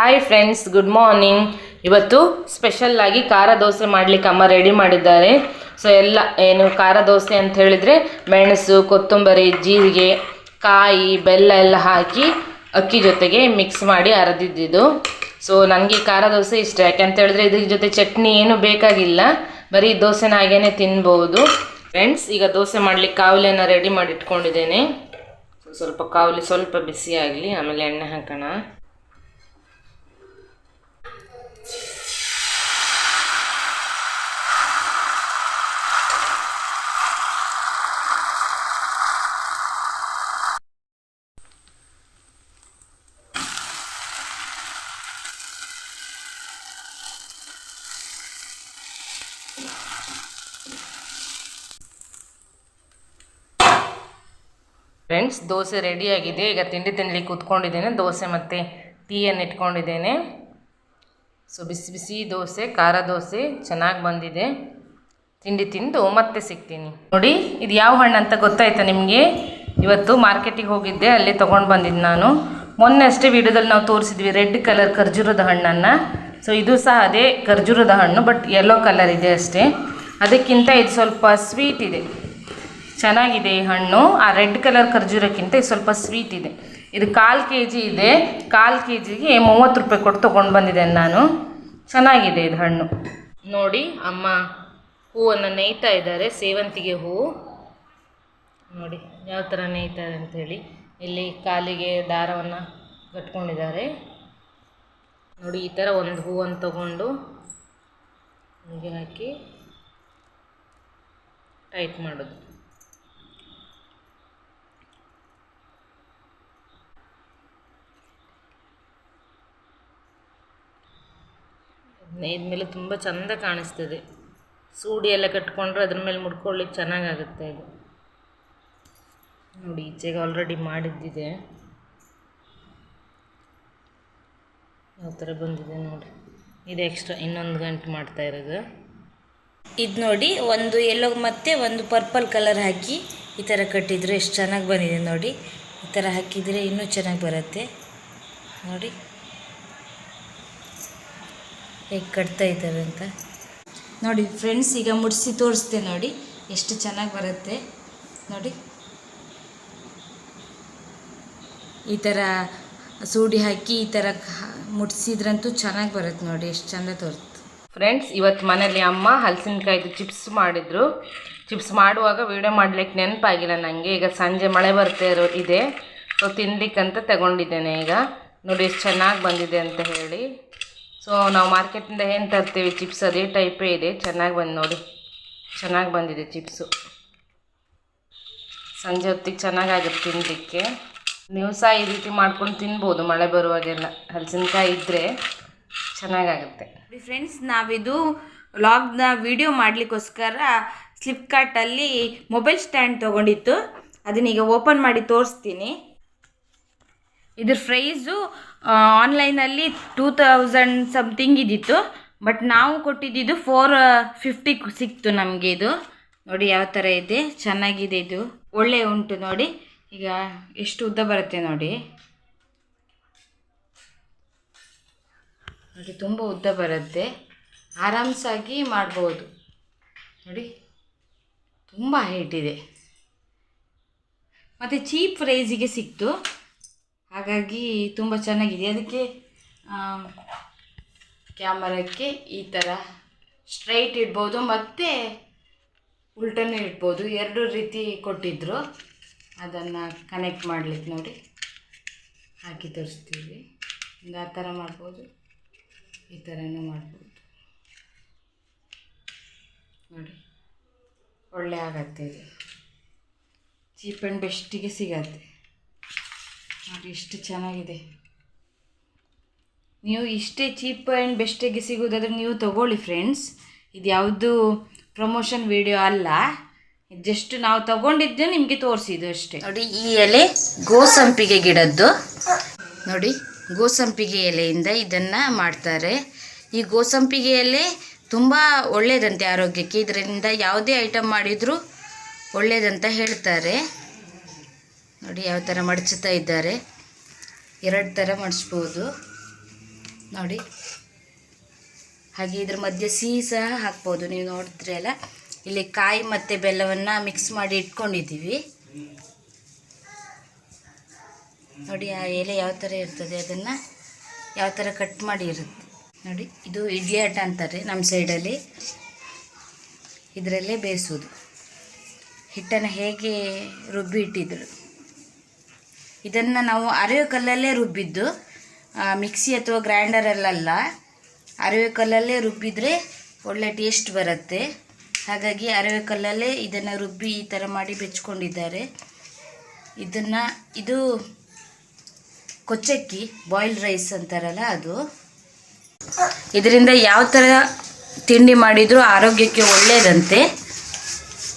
Hi friends good morning ಇವತ್ತು special ಆಗಿ ಖಾರ ದೋಸೆ ಮಾಡಲಿಕ್ಕೆ ಅಮ್ಮ ರೆಡಿ ಮಾಡಿದ್ದಾರೆ. ಸೊ ಎಲ್ಲ, ಏನು ಖಾರ ದೋಸೆ ಅಂತ ಹೇಳಿದರೆ ಮೆಣಸು, ಕೊತ್ತಂಬರಿ, ಜೀರಿಗೆ, ಕಾಯಿ, ಬೆಲ್ಲ ಎಲ್ಲ ಹಾಕಿ ಅಕ್ಕಿ ಜೊತೆಗೆ ಮಿಕ್ಸ್ ಮಾಡಿ ಅರೆದಿದ್ದಿದ್ದು ಸೊ ನನಗೆ ಖಾರ ದೋಸೆ ಇಷ್ಟ. ಯಾಕೆಂತ ಹೇಳಿದ್ರೆ ಇದ್ರ ಜೊತೆ ಚಟ್ನಿ ಏನು ಬೇಕಾಗಿಲ್ಲ. ಬರೀ ದೋಸೆನ ಹಾಗೇನೆ ತಿನ್ಬೋದು. ಫ್ರೆಂಡ್ಸ್ ಈಗ ದೋಸೆ ಮಾಡ್ಲಿಕ್ಕೆ ಕಾವಲಿಯನ್ನು ರೆಡಿ ಮಾಡಿ ಇಟ್ಕೊಂಡಿದ್ದೇನೆ ಸ್ವಲ್ಪ ಕಾವಲಿ ಸ್ವಲ್ಪ ಬಿಸಿ ಆಗಲಿ ಆಮೇಲೆ ಎಣ್ಣೆ ಹಾಕೋಣ. ಫ್ರೆಂಡ್ಸ್ ದೋಸೆ ರೆಡಿಯಾಗಿದೆ ಈಗ ತಿಂಡಿ ತಿನ್ನಲಿಕ್ಕೆ ಕೂತ್ಕೊಂಡಿದ್ದೇನೆ. ದೋಸೆ ಮತ್ತು ಟೀಯನ್ನು ಇಟ್ಕೊಂಡಿದ್ದೇನೆ. ಸೊ ಬಿಸಿ ಬಿಸಿ ದೋಸೆ, ಖಾರ ದೋಸೆ ಚೆನ್ನಾಗಿ ಬಂದಿದೆ. ತಿಂಡಿ ತಿಂದು ಮತ್ತೆ ಸಿಗ್ತೀನಿ. ನೋಡಿ, ಇದು ಯಾವ ಹಣ್ಣು ಅಂತ ಗೊತ್ತಾಯ್ತಾ ನಿಮಗೆ? ಇವತ್ತು ಮಾರ್ಕೆಟಿಗೆ ಹೋಗಿದ್ದೆ, ಅಲ್ಲಿ ತೊಗೊಂಡು ಬಂದಿದ್ದು ನಾನು. ಮೊನ್ನೆ ಅಷ್ಟೇ ವಿಡಿಯೋದಲ್ಲಿ ನಾವು ತೋರಿಸಿದ್ವಿ, ರೆಡ್ ಕಲರ್ ಖರ್ಜೂರದ ಹಣ್ಣನ್ನು. ಸೊ ಇದು ಸಹ ಅದೇ ಖರ್ಜೂರದ ಹಣ್ಣು, ಬಟ್ ಯೆಲ್ಲೋ ಕಲರ್ ಇದೆ ಅಷ್ಟೇ. ಅದಕ್ಕಿಂತ ಇದು ಸ್ವಲ್ಪ ಸ್ವೀಟ್ ಇದೆ. ಚೆನ್ನಾಗಿದೆ ಈ ಹಣ್ಣು. ಆ ರೆಡ್ ಕಲರ್ ಖರ್ಜೂರಕ್ಕಿಂತ ಇದು ಸ್ವಲ್ಪ ಸ್ವೀಟ್ ಇದೆ. ಇದು ಕಾಲು ಕೆ ಜಿ ಇದೆ. ಕಾಲು ಕೆ ಜಿಗೆ ಮೂವತ್ತು ರೂಪಾಯಿ ಕೊಟ್ಟು ತೊಗೊಂಡು ಬಂದಿದ್ದೇನೆ ನಾನು. ಚೆನ್ನಾಗಿದೆ ಇದು ಹಣ್ಣು. ನೋಡಿ, ಅಮ್ಮ ಹೂವನ್ನು ನೇಯ್ತಾ ಇದ್ದಾರೆ. ಸೇವಂತಿಗೆ ಹೂವು ನೋಡಿ, ಯಾವ ಥರ ನೇಯ್ತಾರೆ ಅಂಥೇಳಿ ಇಲ್ಲಿ ಕಾಲಿಗೆ ದಾರವನ್ನು ಕಟ್ಕೊಂಡಿದ್ದಾರೆ. ನೋಡಿ, ಈ ಥರ ಒಂದು ಹೂವನ್ನು ತಗೊಂಡು ಹೀಗೆ ಹಾಕಿ ಟೈಟ್ ಮಾಡೋದು. ನೇಯ್ದ ತುಂಬ ಚಂದ ಕಾಣಿಸ್ತದೆ. ಸೂಡಿ ಎಲ್ಲ ಕಟ್ಕೊಂಡ್ರೆ ಅದ್ರ ಮೇಲೆ ಮುಡ್ಕೊಳ್ಳಿಕ್ಕೆ ಚೆನ್ನಾಗಾಗುತ್ತೆ ಇದು. ನೋಡಿ, ಈಚೆಗೆ ಆಲ್ರೆಡಿ ಮಾಡಿದ್ದಿದೆ. ಯಾವ ಥರ ಬಂದಿದೆ ನೋಡಿ ಇದು ಎಕ್ಸ್ಟ್ರಾ ಇನ್ನೊಂದು ಗಂಟೆ ಮಾಡ್ತಾ ಇರೋದು. ಇದು ನೋಡಿ, ಒಂದು ಎಲ್ಲೋ ಮತ್ತು ಒಂದು ಪರ್ಪಲ್ ಕಲರ್ ಹಾಕಿ ಈ ಥರ ಕಟ್ಟಿದರೆ ಎಷ್ಟು ಚೆನ್ನಾಗಿ ಬಂದಿದೆ ನೋಡಿ. ಈ ಥರ ಹಾಕಿದರೆ ಇನ್ನೂ ಚೆನ್ನಾಗಿ ಬರುತ್ತೆ. ನೋಡಿ. ಹೇಗೆ ಕಟ್ತಾ ಇದ್ದಾರೆ ಅಂತ? ನೋಡಿ ಫ್ರೆಂಡ್ಸ್ ಈಗ ಮುಡಿಸಿ ತೋರಿಸ್ತೆ ನೋಡಿ ಎಷ್ಟು ಚೆನ್ನಾಗಿ ಬರುತ್ತೆ. ನೋಡಿ. ಈ ಥರ ಸೂಡಿ ಹಾಕಿ ಈ ಥರ ಮುಟ್ಸಿದ್ರಂತೂ ಚೆನ್ನಾಗಿ ಬರುತ್ತೆ ನೋಡಿ ಎಷ್ಟು ಚೆಂದ ತೋರಿಸ್ತು. ಫ್ರೆಂಡ್ಸ್ ಇವತ್ತು ಮನೇಲಿ ಅಮ್ಮ ಹಲಸಿನಕಾಯ್ದು ಚಿಪ್ಸ್ ಮಾಡಿದರು. ಚಿಪ್ಸ್ ಮಾಡುವಾಗ ವೀಡಿಯೋ ಮಾಡ್ಲಿಕ್ಕೆ ನೆನಪಾಗಿಲ್ಲ ನನಗೆ ಈಗ ಸಂಜೆ ಮಳೆ ಬರ್ತಾ ಇರೋ ಇದೆ. ಸೊ ತಿನ್ಲಿಕ್ಕಂತ ತಗೊಂಡಿದ್ದೇನೆ ಈಗ. ನೋಡಿ ಎಷ್ಟು ಚೆನ್ನಾಗಿ ಬಂದಿದೆ ಅಂತ ಹೇಳಿ. ಸೊ ನಾವು ಮಾರ್ಕೆಟಿಂದ ಏನು ತರ್ತೀವಿ? ಚಿಪ್ಸ್ ಅದೇ ಟೈಪೇ ಇದೆ. ಚೆನ್ನಾಗಿ ಬಂದು ನೋಡಿ. ಚೆನ್ನಾಗಿ ಬಂದಿದೆ ಚಿಪ್ಸು ಸಂಜೆ ಹೊತ್ತಿಗೆ ಚೆನ್ನಾಗಾಗುತ್ತೆ ತಿನ್ನಲಿಕ್ಕೆ ನೀವು ಸಹ ಈ ರೀತಿ ಮಾಡ್ಕೊಂಡು ತಿನ್ಬೋದು. ಮಳೆ ಬರುವಾಗೆಲ್ಲ. ಹಲಸಿನಕಾಯಿ ಇದ್ದರೆ ಚೆನ್ನಾಗಾಗುತ್ತೆ. ಫ್ರೆಂಡ್ಸ್ ನಾವಿದು ಲಾಗ್ನ ವಿಡಿಯೋ ಮಾಡಲಿಕ್ಕೋಸ್ಕರ ಫ್ಲಿಪ್ಕಾರ್ಟಲ್ಲಿ ಮೊಬೈಲ್ ಸ್ಟ್ಯಾಂಡ್ ತೊಗೊಂಡಿತ್ತು ಅದನ್ನೀಗ ಓಪನ್ ಮಾಡಿ ತೋರಿಸ್ತೀನಿ. ಇದ್ರ ಪ್ರೈಸು ಆನ್ಲೈನಲ್ಲಿ ಟೂ ತೌಸಂಡ್ ಸಮ್ಥಿಂಗ್ ಇದ್ದಿತ್ತು. ಬಟ್ ನಾವು ಕೊಟ್ಟಿದ್ದು ಫೋರ್ ಫಿಫ್ಟಿ ಸಿಕ್ತು ನಮಗೆ ಇದು. ನೋಡಿ ಯಾವ ಥರ ಇದೆ. ಚೆನ್ನಾಗಿದೆ ಇದು. ಒಳ್ಳೆ ಉಂಟು ನೋಡಿ. ಈಗ ಎಷ್ಟು ಉದ್ದ ಬರುತ್ತೆ ನೋಡಿ. ನೋಡಿ, ತುಂಬ ಉದ್ದ ಬರುತ್ತೆ. ಆರಾಮ್ಸಾಗಿ ಮಾಡ್ಬೋದು. ನೋಡಿ. ತುಂಬ ಹೈಟ್ ಇದೆ. ಮತ್ತು ಚೀಪ್ ಪ್ರೈಸಿಗೆ ಸಿಕ್ತು. ಹಾಗಾಗಿ ತುಂಬ ಚೆನ್ನಾಗಿದೆ. ಅದಕ್ಕೆ ಕ್ಯಾಮರಕ್ಕೆ ಈ ಥರ ಸ್ಟ್ರೈಟ್ ಇಡ್ಬೋದು ಮತ್ತು ಉಲ್ಟನೂ ಇಡ್ಬೋದು. ಎರಡು ರೀತಿ ಕೊಟ್ಟಿದ್ದರು ಅದನ್ನು ಕನೆಕ್ಟ್ ಮಾಡ್ಲಿಕ್ಕೆ ನೋಡಿ. ಹಾಕಿ ತೋರಿಸ್ತೀವಿ. ಒಂದು ಆ ಥರ ಮಾಡ್ಬೋದು. ಈ ಥರನೂ ಮಾಡ್ಬೋದು. ನೋಡಿ, ಒಳ್ಳೆ ಆಗತ್ತೆ ಇದು. ಚೀಪ್ ಆ್ಯಂಡ್ ಬೆಸ್ಟಿಗೆ ಸಿಗತ್ತೆ. ನೋಡಿ ಎಷ್ಟು ಚೆನ್ನಾಗಿದೆ. ನೀವು ಇಷ್ಟೇ ಚೀಪ್ ಆ್ಯಂಡ್ ಬೆಸ್ಟಿಗೆ ಸಿಗೋದಾದ್ರೆ ನೀವು ತಗೊಳ್ಳಿ ಫ್ರೆಂಡ್ಸ್. ಇದು ಯಾವುದು ಪ್ರಮೋಷನ್ ವಿಡಿಯೋ ಅಲ್ಲ. ಜಸ್ಟ್ ನಾವು ತಗೊಂಡಿದ್ದು ನಿಮಗೆ ತೋರಿಸಿದ್ದು ಅಷ್ಟೇ. ನೋಡಿ, ಈ ಎಲೆ ಗೋಸಂಪಿಗೆ ಗಿಡದ್ದು. ನೋಡಿ, ಗೋಸಂಪಿಗೆ ಎಲೆಯಿಂದ ಇದನ್ನು ಮಾಡ್ತಾರೆ. ಈ ಗೋಸಂಪಿಗೆ ಎಲೆ ತುಂಬ ಒಳ್ಳೆಯದಂತೆ ಆರೋಗ್ಯಕ್ಕೆ. ಇದರಿಂದ ಯಾವುದೇ ಐಟಮ್ ಮಾಡಿದರೂ ಒಳ್ಳೆಯದಂತ ಹೇಳ್ತಾರೆ. ನೋಡಿ, ಯಾವ ಥರ ಮಡಚುತ್ತಾ ಇದ್ದಾರೆ. ಎರಡು ಥರ ಮಡಿಸ್ಬೋದು ನೋಡಿ. ಹಾಗೆ ಇದ್ರ ಮಧ್ಯೆ ಸಿಹಿ ಸಹ ಹಾಕ್ಬೋದು. ನೀವು ನೋಡಿದ್ರೆ ಅಲ್ಲ, ಇಲ್ಲಿ ಕಾಯಿ ಮತ್ತು ಬೆಲ್ಲವನ್ನು ಮಿಕ್ಸ್ ಮಾಡಿ ಇಟ್ಕೊಂಡಿದ್ದೀವಿ. ನೋಡಿ, ಆ ಎಲೆ ಯಾವ ಥರ ಇರ್ತದೆ ಅದನ್ನು, ಯಾವ ಥರ ಕಟ್ ಮಾಡಿ ಇರುತ್ತೆ. ನೋಡಿ, ಇದು ಇಡ್ಲಿ ಆಟ ಅಂತಾರೆ ನಮ್ಮ ಸೈಡಲ್ಲಿ ಇದರಲ್ಲೇ ಬೇಯಿಸೋದು. ಹಿಟ್ಟನ್ನು ಹೇಗೆ ರುಬ್ಬಿ ಇಟ್ಟಿದ್ರು ಇದನ್ನು ನಾವು ಅರಿವೆ ಕಲ್ಲಲ್ಲೇ ರುಬ್ಬಿದ್ದು ಮಿಕ್ಸಿ ಅಥವಾ ಗ್ರೈಂಡರಲ್ಲ ಅರಿವೆ ಕಲ್ಲಲ್ಲೇ ರುಬ್ಬಿದರೆ ಒಳ್ಳೆ ಟೇಸ್ಟ್ ಬರುತ್ತೆ. ಹಾಗಾಗಿ ಅರಿವೆ ಕಲ್ಲಲ್ಲೇ ಇದನ್ನು ರುಬ್ಬಿ ಈ ಥರ ಮಾಡಿ ಬೆಚ್ಕೊಂಡಿದ್ದಾರೆ. ಇದನ್ನು, ಇದು ಕೊಚ್ಚಕ್ಕಿ ಬಾಯ್ಲ್ಡ್ ರೈಸ್ ಅಂತಾರಲ್ಲ ಅದು. ಇದರಿಂದ ಯಾವ ಥರ ತಿಂಡಿ ಮಾಡಿದರೂ ಆರೋಗ್ಯಕ್ಕೆ ಒಳ್ಳೆಯದಂತೆ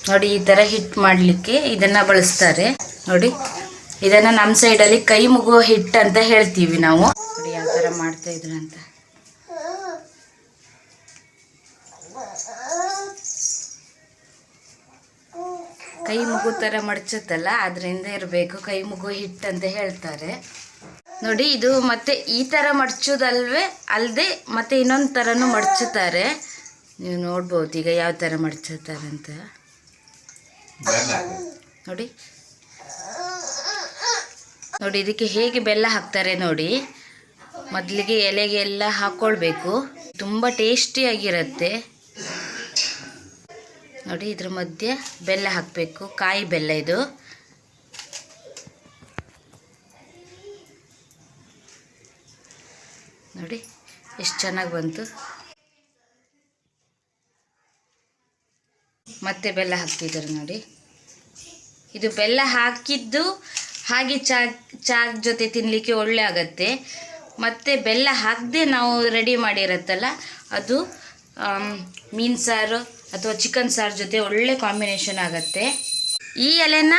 ನೋಡಿ ಈ ಥರ ಹಿಟ್ ಮಾಡಲಿಕ್ಕೆ ಇದನ್ನು ಬಳಸ್ತಾರೆ. ನೋಡಿ. ಇದನ್ನು ನಮ್ಮ ಸೈಡಲ್ಲಿ ಕೈ ಮುಗುವ ಹಿಟ್ಟು ಅಂತ ಹೇಳ್ತೀವಿ ನಾವು. ನೋಡಿ ಯಾವ ಥರ ಮಾಡ್ತಾ ಇದ್ರು ಅಂತ. ಕೈ ಮುಗು ಥರ ಮಡ್ಚುತ್ತಲ್ಲ ಅದರಿಂದ ಇರಬೇಕು. ಕೈ ಮುಗು ಹಿಟ್ಟು ಅಂತ ಹೇಳ್ತಾರೆ. ನೋಡಿ ಇದು ಮತ್ತೆ ಈ ಥರ ಮಡ್ಚೋದಲ್ವೇ ಅಲ್ಲದೆ ಮತ್ತೆ ಇನ್ನೊಂದು ಥರನೂ ಮಡ್ಚುತ್ತಾರೆ ನೀವು ನೋಡ್ಬೋದು ಈಗ ಯಾವ ಥರ ಮಡ್ಚುತ್ತಾರೆ ಅಂತ ನೋಡಿ ನೋಡಿ, ಇದಕ್ಕೆ ಹೇಗೆ ಬೆಲ್ಲ ಹಾಕ್ತಾರೆ ನೋಡಿ. ಮೊದಲಿಗೆ ಎಲೆಗೆ ಎಲ್ಲ ಹಾಕ್ಕೊಳ್ಬೇಕು ತುಂಬ ಟೇಸ್ಟಿಯಾಗಿರುತ್ತೆ ನೋಡಿ, ಇದ್ರ ಮಧ್ಯೆ ಬೆಲ್ಲ ಹಾಕಬೇಕು. ಕಾಯಿ ಬೆಲ್ಲ ಇದು. ನೋಡಿ, ಎಷ್ಟು ಚೆನ್ನಾಗಿ ಬಂತು. ಮತ್ತೆ ಬೆಲ್ಲ ಹಾಕ್ತಿದ್ದಾರೆ ನೋಡಿ. ಇದು ಬೆಲ್ಲ ಹಾಕಿದ್ದು ಹಾಗೆ ಚಾ ಚಾ ಜೊತೆ ತಿನ್ನಲಿಕ್ಕೆ ಒಳ್ಳೆ ಆಗತ್ತೆ. ಮತ್ತು ಬೆಲ್ಲ ಹಾಕದೆ ನಾವು ರೆಡಿ ಮಾಡಿರತ್ತಲ್ಲ, ಅದು ಮೀನು ಸಾರು ಅಥವಾ ಚಿಕನ್ ಸಾರು ಜೊತೆ ಒಳ್ಳೆ ಕಾಂಬಿನೇಷನ್ ಆಗತ್ತೆ. ಈ ಎಲೆನ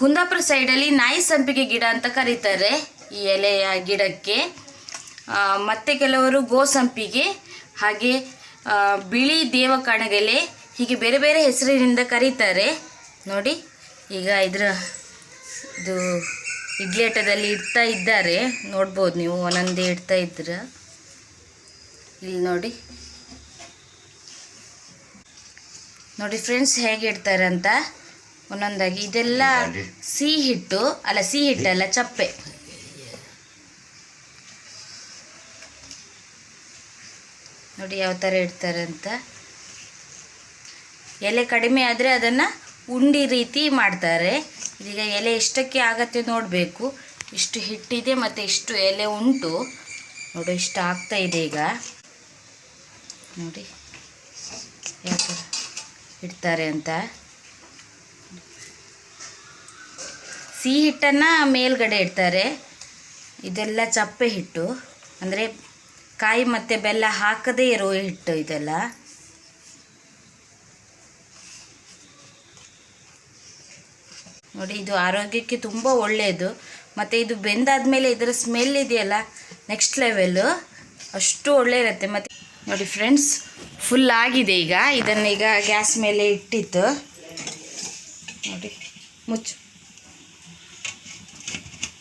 ಕುಂದಾಪುರ ಸೈಡಲ್ಲಿ ನಾಯಿ ಸಂಪಿಗೆ ಗಿಡ ಅಂತ ಕರೀತಾರೆ ಈ ಎಲೆಯ ಗಿಡಕ್ಕೆ. ಮತ್ತು ಕೆಲವರು ಗೋಸಂಪಿಗೆ ಹಾಗೆ ಬಿಳಿ ಬಿಳಿ ದೇವಕಾಣಗೆಲೆ ಹೀಗೆ ಬೇರೆ ಬೇರೆ ಹೆಸರಿನಿಂದ ಕರೀತಾರೆ. ನೋಡಿ, ಈಗ ಇದರ ಇದು ಇಡ್ಲಿ ಆಟದಲ್ಲಿ ಇಡ್ತಾ ಇದ್ದಾರೆ. ನೋಡ್ಬೋದು ನೀವು ಒಂದೊಂದೇ ಇಡ್ತಾ ಇದ್ರ. ಇಲ್ಲಿ ನೋಡಿ. ನೋಡಿ ಫ್ರೆಂಡ್ಸ್ ಹೇಗೆ ಇಡ್ತಾರೆ ಅಂತ. ಒಂದೊಂದಾಗಿ ಇದೆಲ್ಲ ಸಿಹಿ ಹಿಟ್ಟು ಅಲ್ಲ ಸಿಹಿ ಹಿಟ್ಟಲ್ಲ ಚಪ್ಪೆ. ನೋಡಿ ಯಾವ ಥರ ಇಡ್ತಾರೆ ಅಂತ. ಎಲೆ ಕಡಿಮೆ ಆದರೆ ಅದನ್ನು ಉಂಡಿ ರೀತಿ ಮಾಡ್ತಾರೆ. ಈಗ ಎಲೆ ಎಷ್ಟಕ್ಕೆ ಆಗತ್ತೆ ನೋಡಬೇಕು. ಇಷ್ಟು ಹಿಟ್ಟಿದೆ ಮತ್ತು ಇಷ್ಟು ಎಲೆ ಉಂಟು. ನೋಡಿ, ಇಷ್ಟು ಆಗ್ತಾ ಇದೆ ಈಗ. ನೋಡಿ ಯಾಕೆ ಇಡ್ತಾರೆ ಅಂತ. ಸಿಹಿ ಹಿಟ್ಟನ್ನು ಮೇಲ್ಗಡೆ ಇಡ್ತಾರೆ. ಇದೆಲ್ಲ ಚಪ್ಪೆ ಹಿಟ್ಟು. ಅಂದರೆ ಕಾಯಿ ಮತ್ತು ಬೆಲ್ಲ ಹಾಕದೇ ಇರೋ ಹಿಟ್ಟು ಇದೆಲ್ಲ. ನೋಡಿ ಇದು ಆರೋಗ್ಯಕ್ಕೆ ತುಂಬ ಒಳ್ಳೆಯದು ಮತ್ತು ಇದು ಬೆಂದಾದ್ಮೇಲೆ ಇದರ ಸ್ಮೆಲ್ ಇದೆಯಲ್ಲ ನೆಕ್ಸ್ಟ್ ಲೆವೆಲ್ಲು ಅಷ್ಟು ಒಳ್ಳೆ ಇರುತ್ತೆ. ಮತ್ತು ನೋಡಿ ಫ್ರೆಂಡ್ಸ್ ಫುಲ್ ಆಗಿದೆ ಈಗ. ಇದನ್ನು ಈಗ ಗ್ಯಾಸ್ ಮೇಲೆ ಇಟ್ಟಿತ್ತು ನೋಡಿ ಮುಚ್ಚು.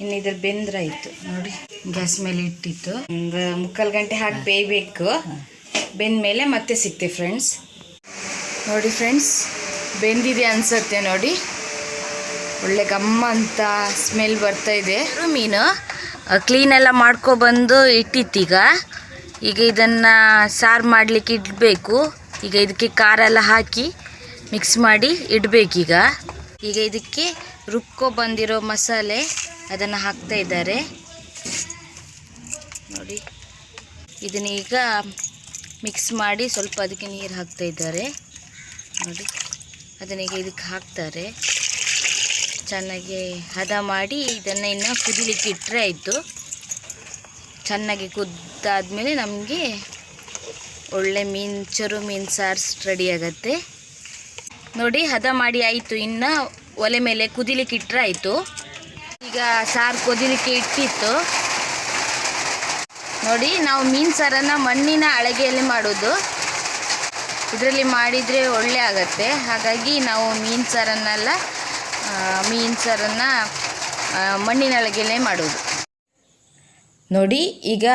ಇನ್ನು ಇದ್ರ ಬೆಂದ್ರಾಯ್ತು ನೋಡಿ ಗ್ಯಾಸ್ ಮೇಲೆ ಇಟ್ಟಿತ್ತು ಒಂದು ಮುಕ್ಕಾಲು ಗಂಟೆ ಹಾಕಿ ಬೇಯಬೇಕು. ಬೆಂದ ಮೇಲೆ ಮತ್ತೆ ಸಿಗ್ತೆ ಫ್ರೆಂಡ್ಸ್ ನೋಡಿ ಫ್ರೆಂಡ್ಸ್ ಬೆಂದಿದೆ ಅನ್ಸತ್ತೆ ನೋಡಿ. ಒಳ್ಳೆ ಗಮ್ಮ ಅಂತ ಸ್ಮೆಲ್ ಬರ್ತಾ ಇದೆ. ಮೀನು ಕ್ಲೀನ್ ಎಲ್ಲ ಮಾಡ್ಕೊಬಂದು ಇಟ್ಟಿತ್ತೀಗ. ಈಗ ಇದನ್ನು ಸಾರು ಮಾಡಲಿಕ್ಕೆ ಇಡಬೇಕು. ಈಗ ಇದಕ್ಕೆ ಖಾರ ಎಲ್ಲ ಹಾಕಿ ಮಿಕ್ಸ್ ಮಾಡಿ ಇಡಬೇಕೀಗ. ಈಗ ಇದಕ್ಕೆ ರುಬ್ಕೊ ಬಂದಿರೋ ಮಸಾಲೆ ಅದನ್ನು ಹಾಕ್ತಾ ಇದ್ದಾರೆ. ನೋಡಿ. ಇದನ್ನ ಈಗ ಮಿಕ್ಸ್ ಮಾಡಿ ಸ್ವಲ್ಪ ಅದಕ್ಕೆ ನೀರು ಹಾಕ್ತಾ ಇದ್ದಾರೆ. ನೋಡಿ. ಅದನ್ನೀಗ ಇದಕ್ಕೆ ಹಾಕ್ತಾರೆ. ಚೆನ್ನಾಗಿ ಹದ ಮಾಡಿ ಇದನ್ನು ಇನ್ನು ಕುದಿಲಿಕ್ಕೆ ಇಟ್ಟರೆ ಆಯಿತು. ಚೆನ್ನಾಗಿ ಕುದ್ದಾದಮೇಲೆ ನಮಗೆ ಒಳ್ಳೆ ಮೀನು, ಚರು ಮೀನು ಸಾರು ರೆಡಿ ಆಗತ್ತೆ. ನೋಡಿ, ಹದ ಮಾಡಿ ಆಯಿತು. ಇನ್ನು ಒಲೆ ಮೇಲೆ ಕುದಿಲಿಕ್ಕೆ ಇಟ್ಟರೆ ಆಯಿತು. ಈಗ ಸಾರು ಕುದಿಲಿಕ್ಕೆ ಇಟ್ಟಿತ್ತು. ನೋಡಿ, ನಾವು ಮೀನು ಸಾರನ್ನು ಮಣ್ಣಿನ ಅಳಗೆಯಲ್ಲಿ ಮಾಡೋದು. ಇದರಲ್ಲಿ ಮಾಡಿದರೆ ಒಳ್ಳೆ ಆಗತ್ತೆ. ಹಾಗಾಗಿ ನಾವು ಮೀನು ಸಾರನ್ನೆಲ್ಲ ಮೀನು ಸಾರನ್ನು ಆ, ಮಣ್ಣಿನ ಅಳಗೆಯಲ್ಲೇ ಮಾಡೋದು ನೋಡಿ ಈಗ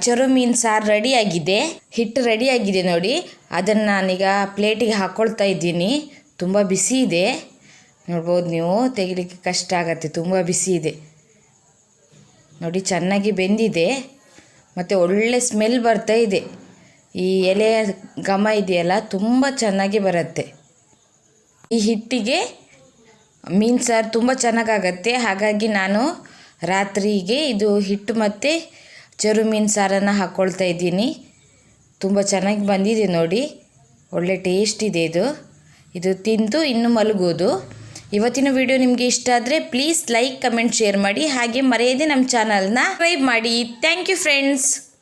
ಚರು ಮೀನು ಸಾರು ರೆಡಿಯಾಗಿದೆ ಹಿಟ್ಟು ರೆಡಿಯಾಗಿದೆ ನೋಡಿ. ಅದನ್ನು ನಾನೀಗ ಪ್ಲೇಟಿಗೆ ಹಾಕ್ಕೊಳ್ತಾ ಇದ್ದೀನಿ. ತುಂಬ ಬಿಸಿ ಇದೆ. ನೋಡ್ಬೋದು ನೀವು ತೆಗಿಲಿಕ್ಕೆ ಕಷ್ಟ ಆಗತ್ತೆ. ತುಂಬ ಬಿಸಿ ಇದೆ. ನೋಡಿ ಚೆನ್ನಾಗಿ ಬೆಂದಿದೆ. ಮತ್ತು ಒಳ್ಳೆ ಸ್ಮೆಲ್ ಬರ್ತಾ ಇದೆ. ಈ ಎಲೆಯ ಘಮ ಇದೆಯಲ್ಲ ತುಂಬ ಚೆನ್ನಾಗಿ ಬರುತ್ತೆ. ಈ ಹಿಟ್ಟಿಗೆ ಮೀನು ಸಾರು ತುಂಬ ಚೆನ್ನಾಗಾಗತ್ತೆ. ಹಾಗಾಗಿ ನಾನು ರಾತ್ರಿಗೆ ಇದು ಹಿಟ್ಟು ಮತ್ತು ಚರು ಮೀನು ಸಾರನ್ನು ಹಾಕ್ಕೊಳ್ತಾ ಇದ್ದೀನಿ. ತುಂಬ ಚೆನ್ನಾಗಿ ಬಂದಿದೆ ನೋಡಿ. ಒಳ್ಳೆ ಟೇಸ್ಟ್ ಇದೆ ಇದು. ಇದು ತಿಂದು ಇನ್ನು ಮಲಗೋದು. ಇವತ್ತಿನ ವಿಡಿಯೋ ನಿಮಗೆ ಇಷ್ಟ ಆದರೆ ಪ್ಲೀಸ್ ಲೈಕ್ ಕಮೆಂಟ್ ಶೇರ್ ಮಾಡಿ. ಹಾಗೆ ಮರೆಯದೆ ನಮ್ಮ ಚಾನಲ್ನ ಸಬ್ಸ್ಕ್ರೈಬ್ ಮಾಡಿ. Thank you friends